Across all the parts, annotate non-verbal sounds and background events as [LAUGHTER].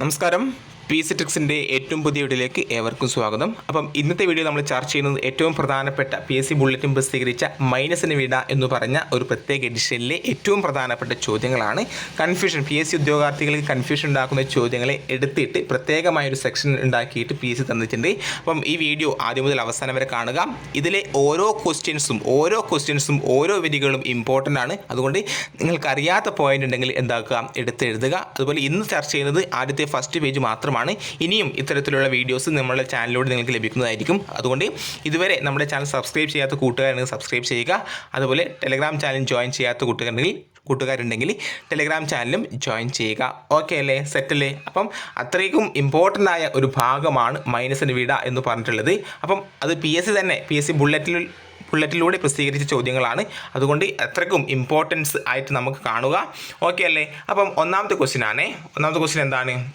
നമസ്കാരം. P C ട്രിക്സിന്റെ ഏറ്റവും പുതിയ വീഡിയോയിലേക്ക് ഏവർക്കും സ്വാഗതം. അപ്പം ഇന്നത്തെ വീഡിയോ നമ്മൾ ചർച്ച ചെയ്യുന്നത് ഏറ്റവും പ്രധാനപ്പെട്ട പി എസ് സി ബുള്ളറ്റിൻ പ്രസിദ്ധീകരിച്ച മൈനസിന് വിട എന്ന് പറഞ്ഞ ഒരു പ്രത്യേക എഡിഷനിലെ ഏറ്റവും പ്രധാനപ്പെട്ട ചോദ്യങ്ങളാണ്. കൺഫ്യൂഷൻ പി എസ് സി ഉദ്യോഗാർത്ഥികൾക്ക് കൺഫ്യൂഷൻ ഉണ്ടാക്കുന്ന ചോദ്യങ്ങളെ എടുത്തിട്ട് പ്രത്യേകമായ ഒരു സെക്ഷൻ ഉണ്ടാക്കിയിട്ട് പി എസ് സി തന്നിട്ടുണ്ട്. അപ്പം ഈ വീഡിയോ ആദ്യം മുതൽ അവസാനം വരെ കാണുക. ഇതിലെ ഓരോ ക്വസ്റ്റ്യൻസും ഓരോ ക്വസ്റ്റ്യൻസും ഓരോ വരികളും ഇമ്പോർട്ടന്റ് ആണ്. അതുകൊണ്ട് നിങ്ങൾക്ക് അറിയാത്ത പോയിന്റ് ഉണ്ടെങ്കിൽ എന്താക്കുക? എടുത്ത് എഴുതുക അതുപോലെ ഇന്ന് ചർച്ച ചെയ്യുന്നത് ആദ്യത്തെ ഫസ്റ്റ് പേജ് മാത്രമാണ്. ഇനിയും ഇത്തരത്തിലുള്ള വീഡിയോസ് നമ്മുടെ ചാനലിലൂടെ നിങ്ങൾക്ക് ലഭിക്കുന്നതായിരിക്കും. അതുകൊണ്ട് ഇതുവരെ നമ്മുടെ ചാനൽ സബ്സ്ക്രൈബ് ചെയ്യാത്ത കൂട്ടുകാരുണ്ടെങ്കിൽ സബ്സ്ക്രൈബ് ചെയ്യുക. അതുപോലെ ടെലഗ്രാം ചാനൽ ജോയിൻ ചെയ്യാത്ത കൂട്ടുകാരുണ്ടെങ്കിൽ കൂട്ടുകാരുണ്ടെങ്കിൽ ടെലഗ്രാം ചാനലും ജോയിൻ ചെയ്യുക. ഓക്കെ അല്ലേ? സെറ്റ് അല്ലേ? അപ്പം അത്രയ്ക്കും ഇമ്പോർട്ടന്റ് ആയ ഒരു ഭാഗമാണ് മൈനസിന് വിട എന്ന് പറഞ്ഞിട്ടുള്ളത്. അപ്പം അത് പി എസ് സി തന്നെ പി എസ് സി ബുള്ളറ്റിൽ ബുള്ളറ്റിലൂടെ പ്രസിദ്ധീകരിച്ച ചോദ്യങ്ങളാണ്. അതുകൊണ്ട് അത്രയ്ക്കും ഇമ്പോർട്ടൻസ് ആയിട്ട് നമുക്ക് കാണുക. ഓക്കെ അല്ലേ? അപ്പം ഒന്നാമത്തെ ക്വസ്റ്റ്യൻ ആണേ. ഒന്നാമത്തെ ക്വസ്റ്റ്യൻ എന്താണ്?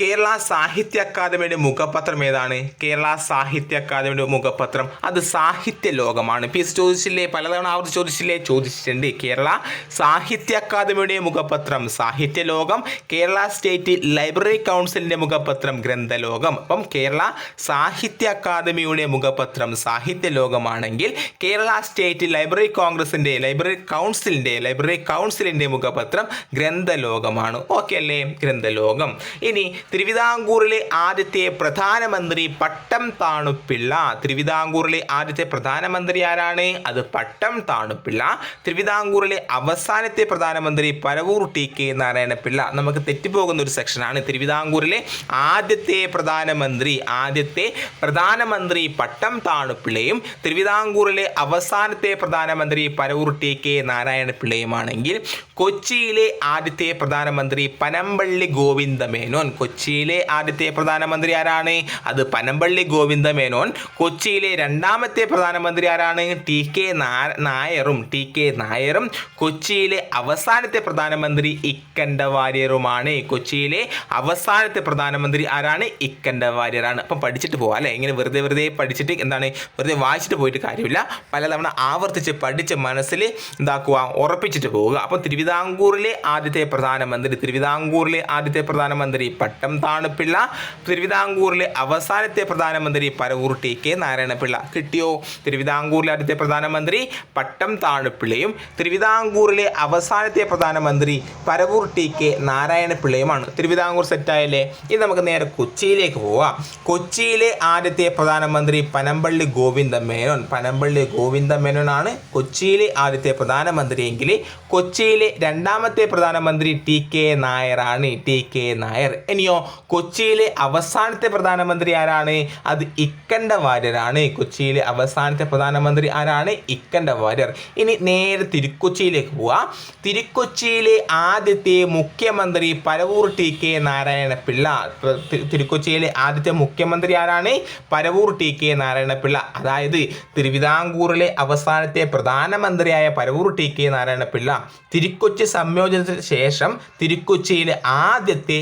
കേരള സാഹിത്യ അക്കാദമിയുടെ മുഖപത്രം ഏതാണ്? കേരള സാഹിത്യ അക്കാദമിയുടെ മുഖപത്രം. അത് സാഹിത്യ ലോകമാണ്. പി എസ് ചോദിച്ചില്ലേ? പലതവണ ആവർത്തി ചോദിച്ചില്ലേ? ചോദിച്ചിട്ടുണ്ട്. കേരള സാഹിത്യ അക്കാദമിയുടെ മുഖപത്രം സാഹിത്യ ലോകം കേരള സ്റ്റേറ്റ് ലൈബ്രറി കൗൺസിലിന്റെ മുഖപത്രം ഗ്രന്ഥലോകം. അപ്പം കേരള സാഹിത്യ അക്കാദമിയുടെ മുഖപത്രം സാഹിത്യ ലോകമാണെങ്കിൽ കേരള സ്റ്റേറ്റ് ലൈബ്രറി കോൺഗ്രസിന്റെ ലൈബ്രറി കൗൺസിലിന്റെ ലൈബ്രറി കൗൺസിലിന്റെ മുഖപത്രം ഗ്രന്ഥലോകമാണ്. ഓക്കെ അല്ലേ? ഗ്രന്ഥലോകം. ഇനി തിരുവിതാംകൂറിലെ ആദ്യത്തെ പ്രധാനമന്ത്രി പട്ടം താണുപ്പിള്ള തിരുവിതാംകൂറിലെ ആദ്യത്തെ പ്രധാനമന്ത്രി ആരാണ്? അത് പട്ടം താണുപ്പിള്ള തിരുവിതാംകൂറിലെ അവസാനത്തെ പ്രധാനമന്ത്രി പരവൂർ ടി കെ നാരായണപിള്ള. നമുക്ക് തെറ്റിപ്പോകുന്ന ഒരു സെക്ഷനാണ് തിരുവിതാംകൂറിലെ ആദ്യത്തെ പ്രധാനമന്ത്രി. ആദ്യത്തെ പ്രധാനമന്ത്രി പട്ടം താണുപ്പിള്ളയും തിരുവിതാംകൂറിലെ അവസാനത്തെ പ്രധാനമന്ത്രി പരവൂർ ടി കെ നാരായണപിള്ളയുമാണെങ്കിൽ കൊച്ചിയിലെ ആദ്യത്തെ പ്രധാനമന്ത്രി പനമ്പള്ളി ഗോവിന്ദമേനോൻ കൊച്ചിയിലെ ആദ്യത്തെ പ്രധാനമന്ത്രി ആരാണ്? അത് പനമ്പള്ളി ഗോവിന്ദ മേനോൻ. കൊച്ചിയിലെ രണ്ടാമത്തെ പ്രധാനമന്ത്രി ആരാണ്? ടി കെ നായറും ടി കെ നായറും കൊച്ചിയിലെ അവസാനത്തെ പ്രധാനമന്ത്രി ഇക്കണ്ട വാര്യറുമാണ് കൊച്ചിയിലെ അവസാനത്തെ പ്രധാനമന്ത്രി ആരാണ്? ഇക്കണ്ട വാര്യറാണ് അപ്പം പഠിച്ചിട്ട് പോവാം അല്ലേ? ഇങ്ങനെ വെറുതെ വെറുതെ പഠിച്ചിട്ട് എന്താണ്? വെറുതെ വായിച്ചിട്ട് പോയിട്ട് കാര്യമില്ല. പലതവണ ആവർത്തിച്ച് പഠിച്ച് മനസ്സിൽ എന്താക്കുക ഉറപ്പിച്ചിട്ട് പോവുക. അപ്പം തിരുവിതാംകൂറിലെ ആദ്യത്തെ പ്രധാനമന്ത്രി തിരുവിതാംകൂറിലെ ആദ്യത്തെ പ്രധാനമന്ത്രി പട്ടം താണുപിള്ള. തിരുവിതാംകൂറിലെ അവസാനത്തെ പ്രധാനമന്ത്രി പരവൂർ ടി കെ നാരായണപിള്ള കിട്ടിയോ? തിരുവിതാംകൂറിലെ ആദ്യത്തെ പ്രധാനമന്ത്രി പട്ടം താണുപിള്ളയും തിരുവിതാംകൂറിലെ അവസാനത്തെ പ്രധാനമന്ത്രി പരവൂർ ടി കെ നാരായണപിള്ളയുമാണ്. തിരുവിതാംകൂർ സെറ്റായല്ലേ ഇനി നമുക്ക് നേരെ കൊച്ചിയിലേക്ക് പോവാം. കൊച്ചിയിലെ ആദ്യത്തെ പ്രധാനമന്ത്രി പനമ്പള്ളി ഗോവിന്ദ മേനോൻ പനമ്പള്ളി ഗോവിന്ദ മേനോനാണ് കൊച്ചിയിലെ ആദ്യത്തെ പ്രധാനമന്ത്രിയെങ്കിൽ കൊച്ചിയിലെ രണ്ടാമത്തെ പ്രധാനമന്ത്രി ടി കെ നായരാണ്. T K Nair. ഇനിയോ കൊച്ചിയിലെ അവസാനത്തെ പ്രധാനമന്ത്രി ആരാണ്? അത് ഇക്കണ്ട വാര്യരാണ്. കൊച്ചിയിലെ അവസാനത്തെ പ്രധാനമന്ത്രി ആരാണ്? ഇക്കണ്ട വാര്യർ. ഇനി നേരെ തിരുക്കൊച്ചിയിലേക്ക് പോവാം. തിരുക്കൊച്ചിയിലെ ആദ്യത്തെ മുഖ്യമന്ത്രി പരവൂർ ടി കെ നാരായണപിള്ള. പിള്ള തിരുക്കൊച്ചിയിലെ ആദ്യത്തെ മുഖ്യമന്ത്രി ആരാണ്? Paravur T K Narayana Pillai. അതായത് തിരുവിതാംകൂറിലെ അവസാനത്തെ പ്രധാനമന്ത്രിയായ പരവൂർ ടി കെ നാരായണപിള്ള. തിരുക്കൊച്ചി സംയോജനത്തിന് ശേഷം തിരുക്കൊച്ചിയിലെ ആദ്യത്തെ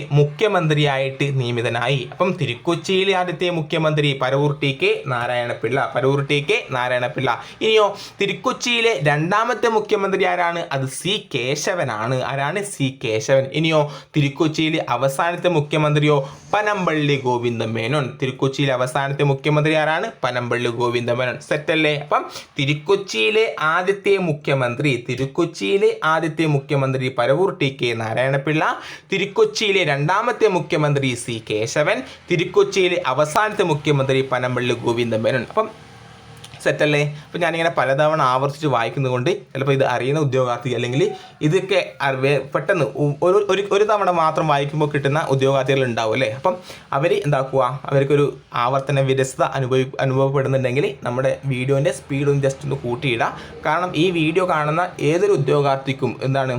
മുഖ്യമന്ത്രിയായിട്ട് നിയമിതനായി. അപ്പം തിരുക്കൊച്ചിയിലെ ആദ്യത്തെ മുഖ്യമന്ത്രി Paravur T K Narayanapillai. Paravur T K Narayanapillai. ഇനിയോ തിരുക്കൊച്ചിയിലെ രണ്ടാമത്തെ മുഖ്യമന്ത്രി ആരാണ്? അത് സി കേശവനാണ്. ആരാണ്? സി കേശവൻ. ഇനിയോ തിരുക്കൊച്ചിയിലെ അവസാനത്തെ മുഖ്യമന്ത്രിയോ പനമ്പള്ളി ഗോവിന്ദ മേനോൻ തിരുക്കൊച്ചിയിലെ അവസാനത്തെ മുഖ്യമന്ത്രി ആരാണ്? പനമ്പള്ളി ഗോവിന്ദ മേനോൻ സെറ്റല്ലേ? അപ്പം തിരുക്കൊച്ചിയിലെ ആദ്യത്തെ മുഖ്യമന്ത്രി തിരുക്കൊച്ചിയിലെ ആദ്യത്തെ മുഖ്യമന്ത്രി പരവൂർ ടി കെ നാരായണപിള്ള. തിരുക്കൊച്ചിയിലെ രണ്ടാമത്തെ മുഖ്യമന്ത്രി സി കേശവൻ തിരുക്കൊച്ചിയിലെ അവസാനത്തെ മുഖ്യമന്ത്രി പനമ്പള്ളി ഗോവിന്ദൻ മേനോൻ അപ്പം സെറ്റല്ലേ? അപ്പം ഞാനിങ്ങനെ പലതവണ ആവർത്തിച്ച് വായിക്കുന്നതുകൊണ്ട് ചിലപ്പോൾ ഇത് അറിയുന്ന ഉദ്യോഗാർത്ഥി അല്ലെങ്കിൽ ഇതൊക്കെ പെട്ടെന്ന് ഒരു ഒരു തവണ മാത്രം വായിക്കുമ്പോൾ കിട്ടുന്ന ഉദ്യോഗാർത്ഥികൾ ഉണ്ടാവും അല്ലേ? അപ്പം അവർ എന്താക്കുക? അവർക്കൊരു ആവർത്തന വിരസത അനുഭവി അനുഭവപ്പെടുന്നുണ്ടെങ്കിൽ നമ്മുടെ വീഡിയോന്റെ സ്പീഡ് ജസ്റ്റ് ഒന്ന് കൂട്ടിയിടാം. കാരണം ഈ വീഡിയോ കാണുന്ന ഏതൊരു ഉദ്യോഗാർത്ഥിക്കും എന്താണ്?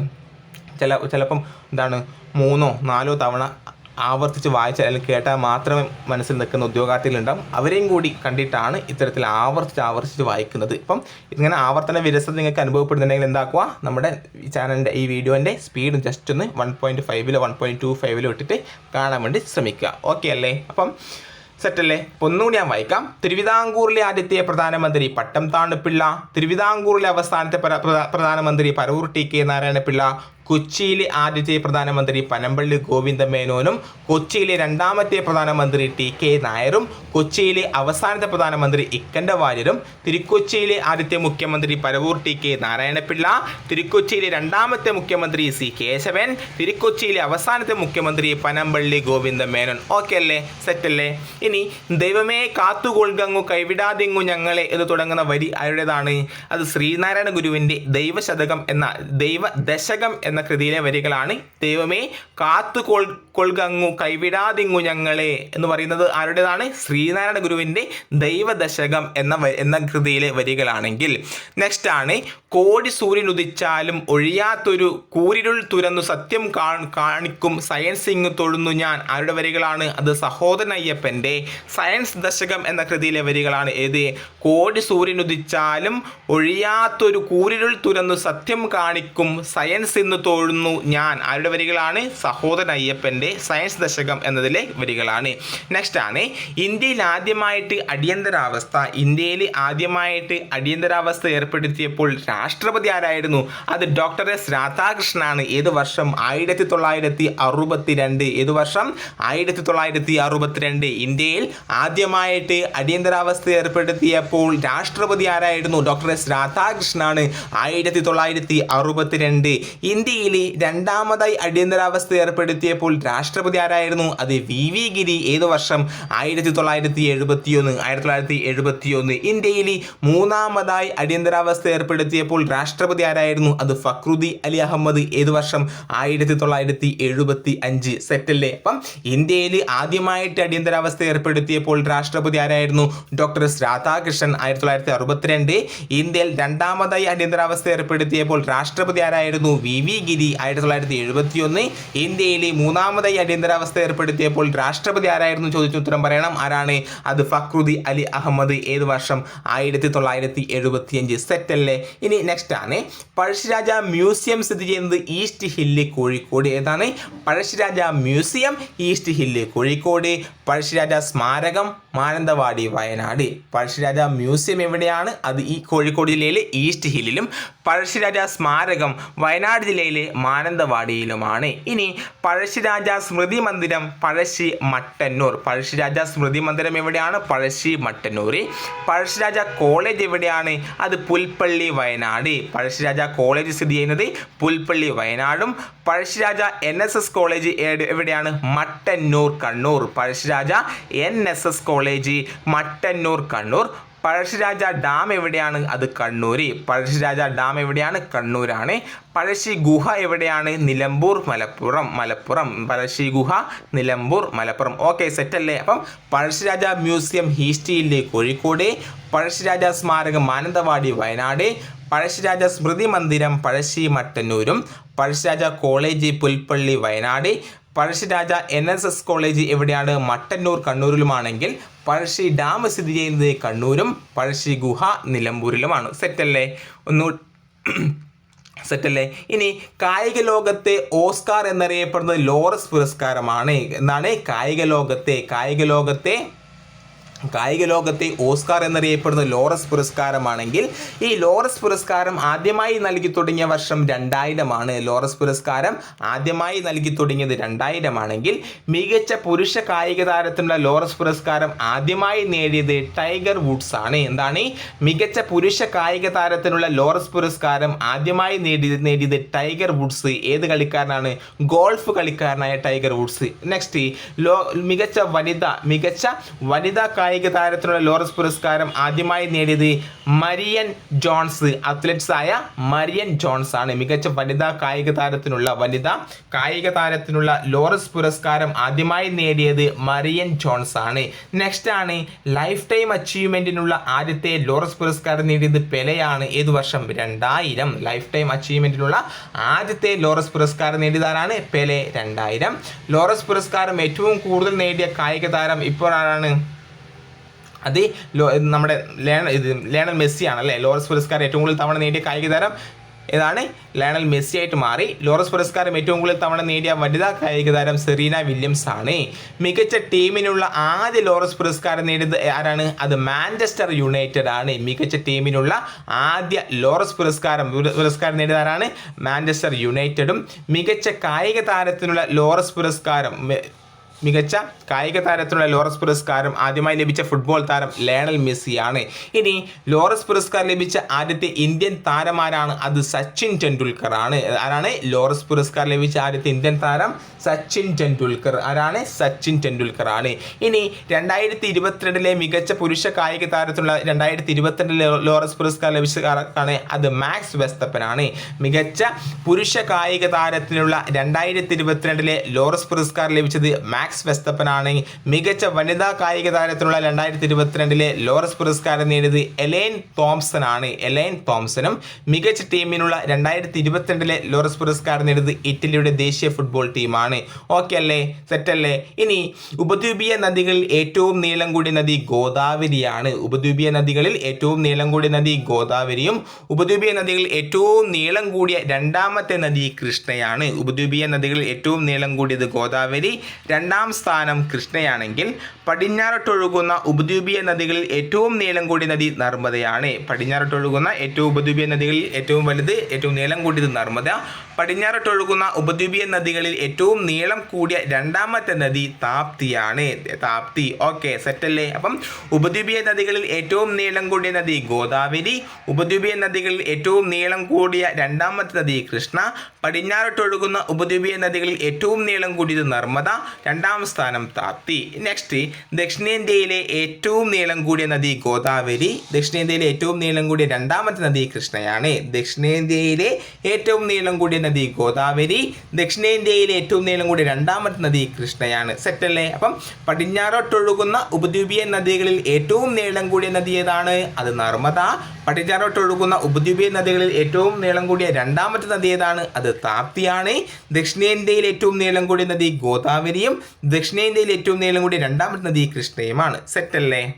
ചില ചിലപ്പം എന്താണ്? മൂന്നോ നാലോ തവണ ആവർത്തിച്ച് വായിച്ചാൽ അല്ലെങ്കിൽ കേട്ടാൽ മാത്രമേ മനസ്സിൽ നിൽക്കുന്ന ഉദ്യോഗാർത്ഥികളുണ്ടാവും. അവരെയും കൂടി കണ്ടിട്ടാണ് ഇത്തരത്തിൽ ആവർത്തിച്ച് ആവർത്തിച്ച് വായിക്കുന്നത്. ഇപ്പം ഇങ്ങനെ ആവർത്തന വിരസത നിങ്ങൾക്ക് അനുഭവപ്പെടുന്നുണ്ടെങ്കിൽ എന്താക്കുക? നമ്മുടെ ഈ ചാനലിന്റെ ഈ വീഡിയോന്റെ സ്പീഡ് ജസ്റ്റ് ഒന്ന് വൺ പോയിന്റ് ഫൈവിലോ വൺ പോയിന്റ് ടു ഫൈവിലോ ഇട്ടിട്ട് കാണാൻ വേണ്ടി ശ്രമിക്കുക. ഓക്കെ അല്ലേ? അപ്പം സെറ്റല്ലേ ഒന്നുകൂടി ഞാൻ വായിക്കാം. തിരുവിതാംകൂറിലെ ആദ്യത്തെ പ്രധാനമന്ത്രി പട്ടം താണുപിള്ള തിരുവിതാംകൂറിലെ അവസാനത്തെ പ്ര- പ്ര- പ്രധാനമന്ത്രി പരവൂർ ടി കെ നാരായണപിള്ള കൊച്ചിയിലെ ആദ്യത്തെ പ്രധാനമന്ത്രി പനമ്പള്ളി ഗോവിന്ദ മേനോനും കൊച്ചിയിലെ രണ്ടാമത്തെ പ്രധാനമന്ത്രി ടി കെ നായരും കൊച്ചിയിലെ അവസാനത്തെ പ്രധാനമന്ത്രി ഇക്കണ്ട വാര്യരും തിരുക്കൊച്ചിയിലെ ആദ്യത്തെ മുഖ്യമന്ത്രി പരവൂർ ടി കെ നാരായണപിള്ള തിരുക്കൊച്ചിയിലെ രണ്ടാമത്തെ മുഖ്യമന്ത്രി സി കേശവൻ തിരുക്കൊച്ചിയിലെ അവസാനത്തെ മുഖ്യമന്ത്രി പനമ്പള്ളി ഗോവിന്ദ മേനോൻ ഓക്കെ അല്ലേ? സെറ്റ് അല്ലേ? ഇനി ദൈവമേ കാത്തുകൊൾഗങ്ങു കൈവിടാതെങ്ങു ഞങ്ങളെ എന്ന് തുടങ്ങുന്ന വരി ആരുടേതാണ്? അത് ശ്രീനാരായണ ഗുരുവിന്റെ ദൈവശതകം എന്ന ദൈവ ദശകം എന്ന കൃതിയിലെ വരികളാണ്. ദൈവമേ കാത്തു കൊൾ കൊൽകങ്ങു കൈവിടാതിങ്ങു ഞങ്ങളെ എന്ന് പറയുന്നത് ആരുടേതാണ്? ശ്രീനാരായണ ഗുരുവിന്റെ ദൈവദശകം എന്ന എന്ന കൃതിയിലെ വരികളാണെങ്കിൽ. നെക്സ്റ്റ് ആണ് കോടി സൂര്യൻ ഉദിച്ചാലും ഒഴിയാത്തൊരു കൂരിരുൾ തുരന്നു സത്യം കാണിക്കും സയൻസ് ഇങ്ങ് തൊഴുന്നു ഞാൻ. ആരുടെ വരികളാണ്? അത് സഹോദരൻ അയ്യപ്പന്റെ സയൻസ് ദശകം എന്ന കൃതിയിലെ വരികളാണ്. ഏത്? കോടി സൂര്യൻ ഉദിച്ചാലും ഒഴിയാത്തൊരു കൂരിരുൾ തുരന്നു സത്യം കാണിക്കും സയൻസ് ഇന്ന് തൊഴുന്നു ഞാൻ. ആരുടെ വരികളാണ്? സഹോദരൻ അയ്യപ്പന്റെ സയൻസ് ദശകം എന്നതിലെ വരികളാണ്. നെക്സ്റ്റ് ആണ് ഇന്ത്യയിൽ ആദ്യമായിട്ട് അടിയന്തരാവസ്ഥ. ഇന്ത്യയിൽ ആദ്യമായിട്ട് അടിയന്തരാവസ്ഥ ഏർപ്പെടുത്തിയപ്പോൾ രാഷ്ട്രപതി ആരായിരുന്നു? അത് ഡോക്ടർ എസ് രാധാകൃഷ്ണനാണ്. ഏത് വർഷം? ആയിരത്തി തൊള്ളായിരത്തി അറുപത്തി രണ്ട് ഏത് വർഷം? ആയിരത്തി തൊള്ളായിരത്തി അറുപത്തിരണ്ട് ഇന്ത്യയിൽ ആദ്യമായിട്ട് അടിയന്തരാവസ്ഥ ഏർപ്പെടുത്തിയപ്പോൾ രാഷ്ട്രപതി ആരായിരുന്നു? ഡോക്ടർ എസ് രാധാകൃഷ്ണനാണ്. ആയിരത്തി തൊള്ളായിരത്തി അറുപത്തിരണ്ട് ഇന്ത്യയിൽ രണ്ടാമതായി അടിയന്തരാവസ്ഥ ഏർപ്പെടുത്തിയപ്പോൾ രാഷ്ട്രപതി ആരായിരുന്നു? അത് വി വി ഗിരി. ഏത് വർഷം? ആയിരത്തി തൊള്ളായിരത്തി എഴുപത്തിയൊന്ന് ആയിരത്തി തൊള്ളായിരത്തി എഴുപത്തിയൊന്ന് ഇന്ത്യയിൽ മൂന്നാമതായി അടിയന്തരാവസ്ഥ ഏർപ്പെടുത്തിയപ്പോൾ രാഷ്ട്രപതി ആരായിരുന്നു? അത് ഫക്രുദ്ദി അലി അഹമ്മദ്. ഏത് വർഷം? ആയിരത്തി തൊള്ളായിരത്തി എഴുപത്തി അഞ്ച് സെറ്റല്ലേ? അപ്പം ഇന്ത്യയിൽ ആദ്യമായിട്ട് അടിയന്തരാവസ്ഥ ഏർപ്പെടുത്തിയപ്പോൾ രാഷ്ട്രപതി ആരായിരുന്നു? ഡോക്ടർ രാധാകൃഷ്ണൻ. ആയിരത്തി തൊള്ളായിരത്തി അറുപത്തിരണ്ട് ഇന്ത്യയിൽ രണ്ടാമതായി അടിയന്തരാവസ്ഥ ഏർപ്പെടുത്തിയപ്പോൾ രാഷ്ട്രപതി ആരായിരുന്നു? വി വി ഗിരി ആയിരത്തി തൊള്ളായിരത്തി എഴുപത്തി ഒന്ന് ഇന്ത്യയിലെ മൂന്നാമതായി അടിയന്തരാവസ്ഥ ഏർപ്പെടുത്തിയപ്പോൾ രാഷ്ട്രപതി ആരായിരുന്നു ചോദിച്ച ഉത്തരം പറയണം. ആരാണ്? അത് ഫക്രുദ്ദി അലി അഹമ്മദ്. ഏത് വർഷം? ആയിരത്തി തൊള്ളായിരത്തി എഴുപത്തി അഞ്ച് സെറ്റ് അല്ലേ? ഇനി നെക്സ്റ്റ് ആണ്. പഴശ്ശിരാജ മ്യൂസിയം സ്ഥിതി ചെയ്യുന്നത് ഈസ്റ്റ് ഹില്ല് കോഴിക്കോട്. ഏതാണ്? Pazhassiraja museum East Hill Kozhikode. Pazhassiraja സ്മാരകം മാനന്തവാടി വയനാട്. പഴശ്ശിരാജ മ്യൂസിയം എവിടെയാണ്? അത് ഈ കോഴിക്കോട് ജില്ലയിലെ ഈസ്റ്റ് ഹില്ലിലും. പഴശ്ശിരാജ സ്മാരകം വയനാട് ജില്ലയിലെ മാനന്തവാടിയിലുമാണ്. ഇനി പഴശ്ശിരാജ സ്മൃതി മന്ദിരം പഴശ്ശി മട്ടന്നൂർ. പഴശ്ശിരാജ സ്മൃതി മന്ദിരം എവിടെയാണ്? പഴശ്ശി മട്ടന്നൂർ. പഴശ്ശിരാജ കോളേജ് എവിടെയാണ്? അത് പുൽപ്പള്ളി വയനാട്. പഴശ്ശിരാജ കോളേജ് സ്ഥിതി ചെയ്യുന്നത് പുൽപ്പള്ളി വയനാടും. Pazhassiraja N S S college എവിടെയാണ്? Mattannur Kannur. Pazhassiraja N S S college Mattannur Kannur. Pazhassiraja dam എവിടെയാണ്? അത് കണ്ണൂർ പഴശ്ശിരാജ ഡാം എവിടെയാണ്? കണ്ണൂരാണ്. പഴശ്ശി ഗുഹ എവിടെയാണ്? നിലമ്പൂർ മലപ്പുറം മലപ്പുറം. പഴശ്ശി ഗുഹ നിലമ്പൂർ മലപ്പുറം. ഓക്കെ സെറ്റല്ലേ? അപ്പം പഴശ്ശിരാജ മ്യൂസിയം ഹീസ്റ്റിയിലെ കോഴിക്കോട് പഴശ്ശിരാജ സ്മാരകം മാനന്തവാടി വയനാട് പഴശ്ശിരാജ സ്മൃതി മന്ദിരം Pazhassi മട്ടന്നൂരും Pazhassiraja college Pulpally Wayanad Pazhassiraja N S S college എവിടെയാണ്? മട്ടന്നൂർ കണ്ണൂരിലുമാണെങ്കിൽ പഴശ്ശി ഡാം സ്ഥിതി ചെയ്യുന്നത് കണ്ണൂരും പഴശ്ശി ഗുഹ നിലമ്പൂരിലുമാണ്. സെറ്റല്ലേ? ഒന്നു [CLEARS THROAT] സെറ്റല്ലേ? ഇനി കായിക ലോകത്തെ ഓസ്കാർ എന്നറിയപ്പെടുന്നത് ലോറസ് പുരസ്കാരമാണ്. എന്നാണ് കായിക ലോകത്തെ കായിക ലോകത്തെ കായിക ലോകത്തെ ഓസ്കാർ എന്നറിയപ്പെടുന്ന ലോറസ് പുരസ്കാരമാണെങ്കിൽ ഈ ലോറസ് പുരസ്കാരം ആദ്യമായി നൽകി തുടങ്ങിയ വർഷം രണ്ടായിരമാണ്. ലോറസ് പുരസ്കാരം ആദ്യമായി നൽകി തുടങ്ങിയത് രണ്ടായിരമാണെങ്കിൽ മികച്ച പുരുഷ കായിക താരത്തിനുള്ള ലോറസ് പുരസ്കാരം ആദ്യമായി നേടിയത് ടൈഗർ വുഡ്സ് ആണ്. എന്താണ്? മികച്ച പുരുഷ കായിക താരത്തിനുള്ള ലോറസ് പുരസ്കാരം ആദ്യമായി നേടി നേടിയത് ടൈഗർ വുഡ്സ്. ഏത് കളിക്കാരനാണ്? ഗോൾഫ് കളിക്കാരനായ ടൈഗർ വുഡ്സ്. നെക്സ്റ്റ് ലോ മികച്ച വനിത മികച്ച വനിതാ കായിക താരത്തിനുള്ള ലോറസ് പുരസ്കാരം ആദ്യമായി നേടിയത് മരിയൻ ജോൺസ്. അത്ലറ്റ്സ് ആയ മരിയൻ ജോൺസ് ആണ് മികച്ച വനിതാ കായിക താരത്തിനുള്ള വനിതാ കായിക താരത്തിനുള്ള ലോറസ് പുരസ്കാരം ആദ്യമായി നേടിയത് മരിയൻ ജോൺസ് ആണ് നെക്സ്റ്റ് ആണ് ലൈഫ് ടൈം അച്ചീവ്മെന്റിനുള്ള ആദ്യത്തെ ലോറസ് പുരസ്കാരം നേടിയത് പെലയാണ്. ഏത് വർഷം? രണ്ടായിരം. ലൈഫ് ടൈം അച്ചീവ്മെന്റിനുള്ള ആദ്യത്തെ ലോറസ് പുരസ്കാരം നേടിയതാരാണ്? പെലെ രണ്ടായിരം. ലോറസ് പുരസ്കാരം ഏറ്റവും കൂടുതൽ നേടിയ കായിക താരം ഇപ്പോൾ ആരാണ് അത് നമ്മുടെ ലേണ ഇത് ലേണൽ മെസ്സിയാണ് അല്ലേ ലോറസ് പുരസ്കാരം ഏറ്റവും കൂടുതൽ തവണ നേടിയ കായിക താരം ഏതാണ്? ലയണൽ മെസ്സി ആയിട്ട് മാറി. ലോറസ് പുരസ്കാരം ഏറ്റവും കൂടുതൽ തവണ നേടിയ വനിതാ കായിക താരം സെറീന വില്യംസ് ആണ് മികച്ച ടീമിനുള്ള ആദ്യ ലോറസ് പുരസ്കാരം നേടിയത് ആരാണ്? അത് മാഞ്ചസ്റ്റർ യുണൈറ്റഡ് ആണ്. മികച്ച ടീമിനുള്ള ആദ്യ ലോറസ് പുരസ്കാരം പുരസ്കാരം നേടിയത് ആരാണ്? മാഞ്ചസ്റ്റർ യുണൈറ്റഡും. മികച്ച കായിക താരത്തിനുള്ള ലോറസ് പുരസ്കാരം മികച്ച കായിക താരത്തിനുള്ള ലോറസ് പുരസ്കാരം ആദ്യമായി ലഭിച്ച ഫുട്ബോൾ താരം ലയണൽ മെസ്സിയാണ്. ഇനി ലോറസ് പുരസ്കാരം ലഭിച്ച ആദ്യത്തെ ഇന്ത്യൻ താരമാരാണ് അത് സച്ചിൻ ടെണ്ടുൽക്കർ ആണ്. ആരാണ്? ലോറസ് പുരസ്കാരം ലഭിച്ച ആദ്യത്തെ ഇന്ത്യൻ താരം സച്ചിൻ ടെണ്ടുൽക്കർ. ആരാണ്? സച്ചിൻ ടെണ്ടുൽക്കർ ആണ്. ഇനി രണ്ടായിരത്തി ഇരുപത്തിരണ്ടിലെ മികച്ച പുരുഷ കായിക താരത്തിനുള്ള രണ്ടായിരത്തി ഇരുപത്തിരണ്ടിലെ ലോറസ് പുരസ്കാരം ലഭിച്ച ആർക്കാണ് അത് മാക്സ് വെസ്തപ്പനാണ് മികച്ച പുരുഷ കായിക താരത്തിനുള്ള രണ്ടായിരത്തി ഇരുപത്തിരണ്ടിലെ ലോറസ് പുരസ്കാരം ലഭിച്ചത് മാക്സ് വെസ്തപ്പനാണ് മികച്ച വനിതാ കായിക താരത്തിനുള്ള രണ്ടായിരത്തി ഇരുപത്തിരണ്ടിലെ ലോറസ് പുരസ്കാരം നേടിയത് എലൈൻ തോംസൺ ആണ് എലൈൻ തോംസണും മികച്ച ടീമിനുള്ള രണ്ടായിരത്തി ഇരുപത്തിരണ്ടിലെ ലോറസ് പുരസ്കാരം നേടിയത് ഇറ്റലിയുടെ ദേശീയ ഫുട്ബോൾ ടീമാണ്. ഓക്കെ അല്ലേ? സെറ്റല്ലേ ഇനി ഉപദ്വീപീയ നദികളിൽ ഏറ്റവും നീളം കൂടിയ നദി ഗോദാവരിയാണ്. ഉപദ്വീപീയ നദികളിൽ ഏറ്റവും നീളം കൂടിയ നദി ഗോദാവരിയും ഉപദ്വീപീയ നദികളിൽ ഏറ്റവും നീളം കൂടിയ രണ്ടാമത്തെ നദി കൃഷ്ണയാണ്. ഉപദ്വീപീയ നദികളിൽ ഏറ്റവും നീളം കൂടിയത് ഗോദാവരി. രണ്ടാം സ്ഥാനം കൃഷ്ണയാണെങ്കിൽ പടിഞ്ഞാറോട്ടൊഴുകുന്ന ഉപദ്വീപീയ നദികളിൽ ഏറ്റവും നീളം കൂടിയ നദി നർമ്മദയാണ്. പടിഞ്ഞാറോട്ടൊഴുകുന്ന ഏറ്റവും ഉപദ്വീപീയ നദികളിൽ ഏറ്റവും വലുത് ഏറ്റവും നീളം കൂടിയത് നർമ്മദ. പടിഞ്ഞാറോട്ടൊഴുകുന്ന ഉപദ്വീപീയ നദികളിൽ ഏറ്റവും നീളം കൂടിയ രണ്ടാമത്തെ നദി താപ്തിയാണ്. താപ്തി ഓക്കെ സെറ്റല്ലേ? അപ്പം ഉപദ്വീപീയ നദികളിൽ ഏറ്റവും നീളം കൂടിയ നദി ഗോദാവരി ഉപദ്വീപീയ നദികളിൽ ഏറ്റവും നീളം കൂടിയ രണ്ടാമത്തെ നദി കൃഷ്ണ പടിഞ്ഞാറോട്ടൊഴുകുന്ന ഉപദ്വീപീയ നദികളിൽ ഏറ്റവും നീളം കൂടിയത് നർമ്മദ രണ്ടാം സ്ഥാനം താപ്തി. നെക്സ്റ്റ് ദക്ഷിണേന്ത്യയിലെ ഏറ്റവും നീളം കൂടിയ നദി ഗോദാവരി. ദക്ഷിണേന്ത്യയിലെ ഏറ്റവും നീളം കൂടിയ രണ്ടാമത്തെ നദി കൃഷ്ണയാണ്. ദക്ഷിണേന്ത്യയിലെ ഏറ്റവും നീളം കൂടിയ നദി ഗോദാവരി. ദക്ഷിണേന്ത്യയിലെ ഏറ്റവും നീളം കൂടിയ രണ്ടാമത്തെ നദി കൃഷ്ണയാണ്. സെറ്റ് സെറ്റല്ലേ അപ്പം പടിഞ്ഞാറോട്ടൊഴുകുന്ന ഉപദ്വീപീയ നദികളിൽ ഏറ്റവും നീളം കൂടിയ നദി ഏതാണ്? അത് നർമ്മദ. പടിഞ്ഞാറോട്ടൊഴുകുന്ന ഉപദ്വീപീയ നദികളിൽ ഏറ്റവും നീളം കൂടിയ രണ്ടാമത്തെ നദി ഏതാണ്? അത് താപ്തിയാണ്. ദക്ഷിണേന്ത്യയിൽ ഏറ്റവും നീളം കൂടിയ നദി ഗോദാവരിയും ദക്ഷിണേന്ത്യയിൽ ഏറ്റവും നീളം കൂടിയ രണ്ടാമത്തെ നദി കൃഷ്ണയുമാണ്. സെറ്റല്ലേ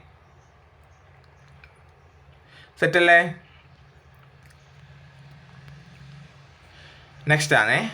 സെറ്റല്ലേ നെക്സ്റ്റ് ആണേ.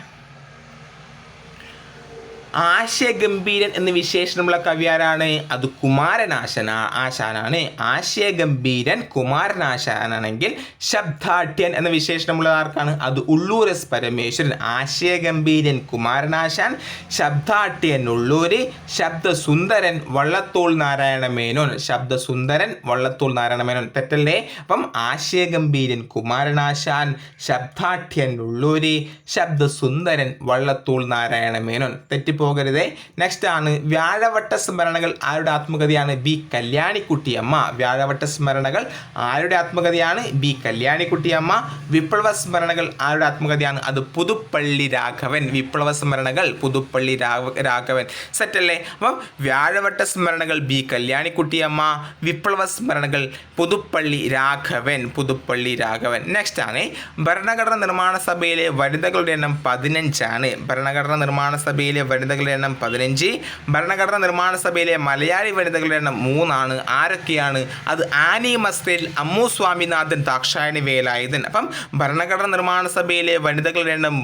ആശയഗംഭീരൻ എന്ന വിശേഷണമുള്ള കവിയാരാണ്? അത് കുമാരനാശന ആശാനാണ്. ആശയഗംഭീരൻ കുമാരനാശാനാണെങ്കിൽ ശബ്ദാഠ്യൻ എന്ന വിശേഷണമുള്ള ആർക്കാണ്? അത് ഉള്ളൂർ എസ് പരമേശ്വരൻ. ആശയഗംഭീരൻ കുമാരനാശാൻ ശബ്ദാഠ്യൻ ഉള്ളൂര് ശബ്ദസുന്ദരൻ വള്ളത്തോൾ നാരായണ മേനോൻ ശബ്ദസുന്ദരൻ വള്ളത്തോൾ നാരായണ മേനോൻ. തെറ്റല്ലേ? അപ്പം ആശയഗംഭീരൻ കുമാരനാശാൻ ശബ്ദാഠ്യൻ ഉള്ളൂര് ശബ്ദസുന്ദരൻ വള്ളത്തോൾ നാരായണ മേനോൻ. തെറ്റിപ്പോകരുതേ നെക്സ്റ്റ് ആണ് വ്യാഴവട്ട സ്മരണകൾ ആരുടെ ആത്മകഥയാണ്? ബി കല്യാണിക്കുട്ടിയമ്മ. വ്യാഴവട്ട സ്മരണകൾ ആരുടെ ആത്മകഥയാണ്? ബി കല്യാണിക്കുട്ടിയമ്മ. വിപ്ലവ സ്മരണകൾ ആരുടെ ആത്മകഥയാണ്? അത് പുതുപ്പള്ളി രാഘവൻ. വിപ്ലവ സ്മരണകൾ പുതുപ്പള്ളി രാഘവൻ. സെറ്റല്ലേ അപ്പം വ്യാഴവട്ട സ്മരണകൾ ബി കല്യാണിക്കുട്ടിയമ്മ. വിപ്ലവ സ്മരണകൾ പുതുപ്പള്ളി രാഘവൻ. പുതുപ്പള്ളി രാഘവൻ. നെക്സ്റ്റ് ആണ് ഭരണഘടന നിർമ്മാണ സഭയിലെ വനിതകളുടെ എണ്ണം പതിനഞ്ചാണ്. ഭരണഘടന നിർമ്മാണ സഭയിലെ വനിതകളുടെ എണ്ണം പതിനഞ്ച്. ഭരണഘടനാ നിർമ്മാണ സഭയിലെ മലയാളി വനിതകളുടെ എണ്ണം മൂന്നാണ്. ആരൊക്കെയാണ്? അത് ആനി മസ്തേൽ അമ്മു സ്വാമിനാഥൻ ദാക്ഷായണി വേലായുധൻ. അപ്പം ഭരണഘടനാ നിർമ്മാണ സഭയിലെ വനിതകളുടെ എണ്ണം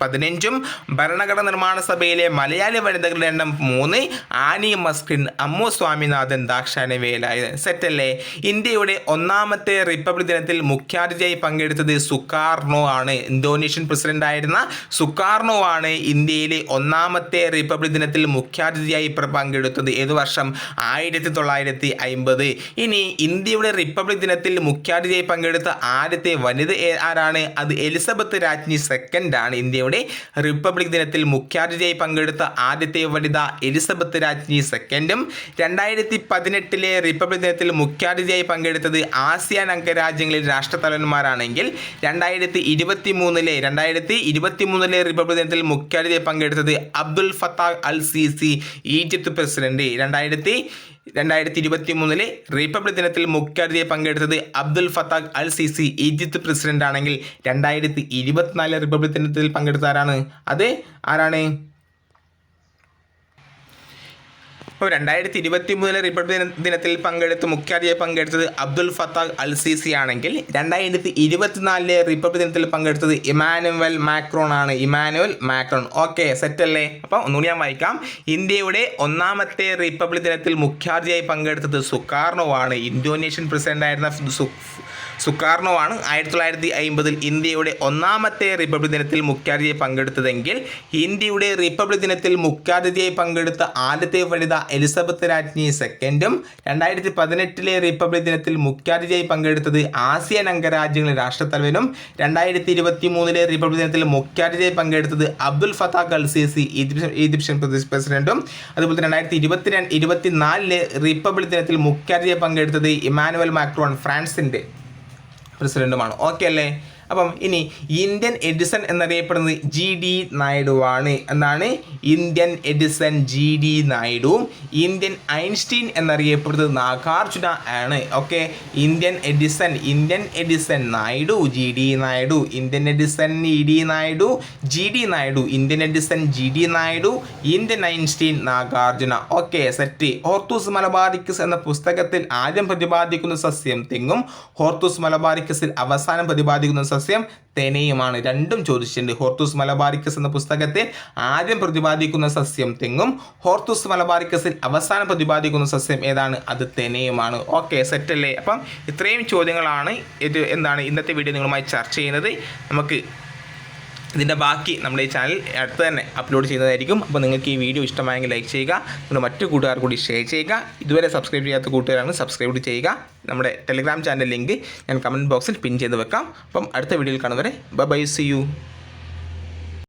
പതിനഞ്ചും ഭരണഘടനാ നിർമ്മാണ സഭയിലെ മലയാളി വനിതകളുടെ എണ്ണം മൂന്ന് ആനി മസ്കിൻ അമ്മു സ്വാമിനാഥൻ ദാക്ഷായണി വേലായുധൻ. സെറ്റല്ലേ? ഇന്ത്യയുടെ ഒന്നാമത്തെ റിപ്പബ്ലിക് ദിനത്തിൽ മുഖ്യാതിഥിയായി പങ്കെടുത്തത് സുക്കാർണോ ആണ്. ഇന്തോനേഷ്യൻ പ്രസിഡന്റ് ആയിരുന്ന സുക്കാർണോ ആണ് ഇന്ത്യയിലെ ഒന്നാമത്തെ റിപ്പബ്ലിക് ദിനത്തിൽ മുഖ്യാതിഥിയായി പ്ര- പങ്കെടുത്തത് ഏത് വർഷം? ആയിരത്തി തൊള്ളായിരത്തി അമ്പത് ഇനി ഇന്ത്യയുടെ റിപ്പബ്ലിക് ദിനത്തിൽ മുഖ്യാതിഥിയായി പങ്കെടുത്ത ആദ്യത്തെ വനിത ആരാണ്? അത് എലിസബത്ത് രാജ്ഞി സെക്കൻഡ് ആണ്. ഇന്ത്യയുടെ റിപ്പബ്ലിക് ദിനത്തിൽ മുഖ്യാതിഥിയായി പങ്കെടുത്ത ആദ്യത്തെ വനിത എലിസബത്ത് രാജ്ഞി സെക്കൻഡും രണ്ടായിരത്തി പതിനെട്ടിലെ റിപ്പബ്ലിക് ദിനത്തിൽ മുഖ്യാതിഥിയായി പങ്കെടുത്തത് ആസിയാൻ അംഗരാജ്യങ്ങളിൽ രാഷ്ട്രത്തലവന്മാരാണെങ്കിൽ രണ്ടായിരത്തി ഇരുപത്തി മൂന്നിലെ രണ്ടായിരത്തി ഇരുപത്തി മൂന്നിലെ റിപ്പബ്ലിക് ദിനത്തിൽ മുഖ്യാതിഥിയായി പങ്കെടുത്തത് Abdul Fattah al Sisi Egypt president. രണ്ടായിരത്തി രണ്ടായിരത്തി ഇരുപത്തി മൂന്നിലെ റിപ്പബ്ലിക് ദിനത്തിൽ മുഖ്യാതിഥിയെ പങ്കെടുത്തത് Abdul Fattah al Sisi Egypt president ആണെങ്കിൽ രണ്ടായിരത്തി ഇരുപത്തിനാല് റിപ്പബ്ലിക് ദിനത്തിൽ പങ്കെടുത്ത ആരാണ് അത് ആരാണ്? അപ്പോൾ രണ്ടായിരത്തി ഇരുപത്തി മൂന്നിലെ റിപ്പബ്ലിക് ദിന- ദിനത്തിൽ പങ്കെടുത്ത് മുഖ്യാതിഥിയെ പങ്കെടുത്തത് അബ്ദുൽ ഫത്താഖ് അൽ സിസി ആണെങ്കിൽ രണ്ടായിരത്തി ഇരുപത്തിനാലിലെ റിപ്പബ്ലിക് ദിനത്തിൽ പങ്കെടുത്തത് ഇമാനുവൽ മാക്രോൺ ആണ്. Emmanuel Macron. ഓക്കെ സെറ്റ് അല്ലേ? അപ്പോൾ ഒന്നുകൂടി ഞാൻ വായിക്കാം. ഇന്ത്യയുടെ ഒന്നാമത്തെ റിപ്പബ്ലിക് ദിനത്തിൽ മുഖ്യാതിഥിയായി പങ്കെടുത്തത് സുക്കാർണോ ആണ് ഇന്തോനേഷ്യൻ പ്രസിഡന്റ് ആയിരുന്ന സു സുക്കാർണോ ആണ് ആയിരത്തി തൊള്ളായിരത്തി അമ്പതിൽ ഇന്ത്യയുടെ ഒന്നാമത്തെ റിപ്പബ്ലിക് ദിനത്തിൽ മുഖ്യാതിഥിയെ പങ്കെടുത്തതെങ്കിൽ ഇന്ത്യയുടെ റിപ്പബ്ലിക് ദിനത്തിൽ മുഖ്യാതിഥിയായി പങ്കെടുത്ത ആദ്യത്തെ വനിത എലിസബത്ത് രാജ്ഞി സെക്കൻഡും രണ്ടായിരത്തി പതിനെട്ടിലെ റിപ്പബ്ലിക് ദിനത്തിൽ മുഖ്യാതിഥിയായി പങ്കെടുത്തത് ആസിയൻ അംഗരാജ്യങ്ങളിലെ രാഷ്ട്രത്തലവനും രണ്ടായിരത്തി ഇരുപത്തി മൂന്നിലെ റിപ്പബ്ലിക് ദിനത്തിൽ മുഖ്യാതിഥിയായി പങ്കെടുത്തത് Abdul Fattah al Sisi Egyptian Pradesh പ്രസിഡന്റും അതുപോലെ തന്നെ രണ്ടായിരത്തി ഇരുപത്തി രണ്ട് ഇരുപത്തിനാലിലെ റിപ്പബ്ലിക് ദിനത്തിൽ മുഖ്യാതിഥിയായി പങ്കെടുത്തത് ഇമാനുവൽ മാക്രോൺ ഫ്രാൻസിന്റെ പ്രസിഡന്റുമാണ്. ഓക്കെ അല്ലേ? അപ്പം ഇനി ഇന്ത്യൻ എഡിസൺ എന്നറിയപ്പെടുന്നത് ജി ഡി നായിഡുവാണ്. എന്നാണ് ഇന്ത്യൻ എഡിസൺ ജി ഡി നായിഡുവും ഇന്ത്യൻ ഐൻസ്റ്റീൻ എന്നറിയപ്പെടുന്നത് നാഗാർജുന ആണ്. Okay? Indian Edison Indian Edison Naidu G D Naidu. Indian Edison E D Naidu G D Naidu. Indian Edison G D Naidu Indian Einstein Nagarjuna. Okay set. Hortus Malabaricus എന്ന പുസ്തകത്തിൽ ആദ്യം പ്രതിപാദിക്കുന്ന സസ്യം തെങ്ങും Hortus മലബാറിക്കസിൽ അവസാനം പ്രതിപാദിക്കുന്ന സസ്യം തെനയുമാണ്. രണ്ടും ചോദിച്ചിട്ടുണ്ട്. ഹോർത്തൂസ് മലബാരിക്കസ് എന്ന പുസ്തകത്തിൽ ആദ്യം പ്രതിപാദിക്കുന്ന സസ്യം തെങ്ങും ഹോർത്തൂസ് മലബാരിക്കസിൽ അവസാനം പ്രതിപാദിക്കുന്ന സസ്യം ഏതാണ്? അത് തെനയുമാണ്. ഓക്കെ സെറ്റല്ലേ? അപ്പം ഇത്രയും ചോദ്യങ്ങളാണ് ഇത് എന്താണ് ഇന്നത്തെ വീഡിയോ നിങ്ങളുമായി ചർച്ച ചെയ്യുന്നത്. നമുക്ക് ഇതിന്റെ ബാക്കി നമ്മൾ ഈ ചാനൽ അടുത്ത് തന്നെ അപ്ലോഡ് ചെയ്യുന്നതായിരിക്കും. അപ്പോൾ നിങ്ങൾക്ക് ഈ വീഡിയോ ഇഷ്ടമായെങ്കിൽ ലൈക്ക് ചെയ്യുക. നിങ്ങൾ മറ്റു കൂട്ടുകാർ കൂടി ഷെയർ ചെയ്യുക. ഇതുവരെ സബ്സ്ക്രൈബ് ചെയ്യാത്ത കൂട്ടുകാരാണ് സബ്സ്ക്രൈബ് ചെയ്യുക. നമ്മുടെ ടെലിഗ്രാം ചാനൽ ലിങ്ക് ഞാൻ കമന്റ് ബോക്സിൽ പിൻ ചെയ്ത് വെക്കാം. അപ്പം അടുത്ത വീഡിയോയിൽ കാണുന്നവരെ ബൈ സി യു